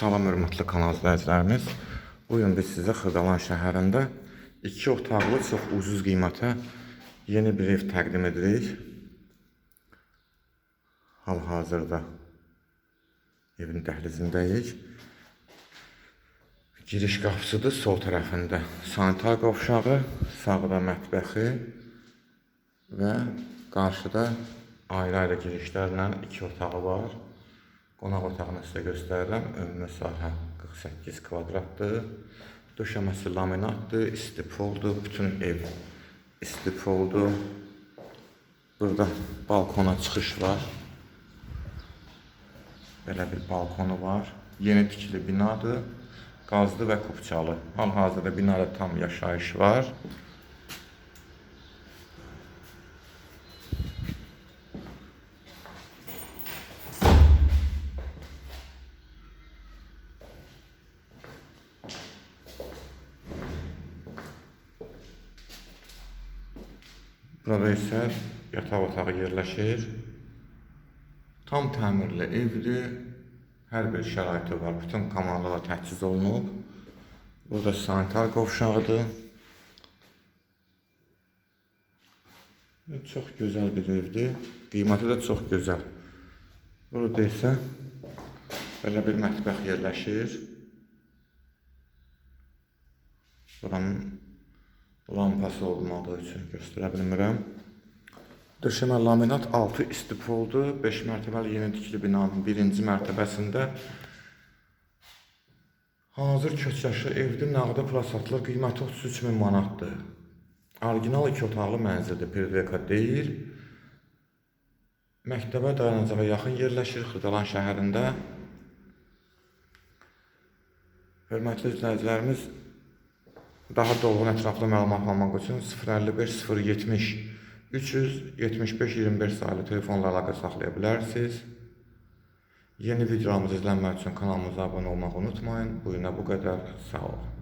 Salam hörmətli kanal izləyicilərimiz. Bu gün biz sizə Xırdalan şəhərində 2 otaqlı çox ucuz qiymətə yeni bir ev təqdim edirik. Hal-hazırda evin dəhlizindəyik. Giriş qapısıdır sol tərəfində. Sanitar qovşağı, sağda mətbəxi və qarşıda ayrı-ayrı girişlərlə iki otağı var. Qonaq otağını sizə göstərirəm. Ümumi sahə 48 kvadratdır. Döşəməsi laminatdır, istipoldur. Bütün ev istipoldur. Burada balkona çıxış var. Belə bir balkonu var. Yeni tikili binadır. Qazlı və kupçalı. Hal-hazırda binada tam yaşayış var. Burada isə yataq otağı yerləşir. Tam təmirli evdir. Hər bir şəraiti var. Bütün komandala təchiz olunub. Burada sanitar qovşağıdır. Çox gözəl bir evdir. Qiyməti də çox gözəl. Burada isə belə bir mətbəx yerləşir. Buranın lampası olmadığı üçün göstərə bilmirəm. Döşəmə laminat 6 istipoldur. 5 mərtəbəli yeni tikili binanın birinci mərtəbəsində hazır köçyaşı evdir. Nağda pula satılır. Qiyməti 33 min manatdır. Orijinal iki otaqlı mənzildir. Privyeka deyil. Məktəbə dayanacağa yaxın yerləşir Xırdalan şəhərində. Hörmətli izləyicilərimiz, daha dolğun ətraflı məlumat almaq üçün 055 070 375 25 sayılı telefonla əlaqə saxlaya bilərsiniz. Yeni videolarımızı izlənmək üçün kanalımıza abunə olmağı unutmayın. Bu günə bu qədər. Sağ olun.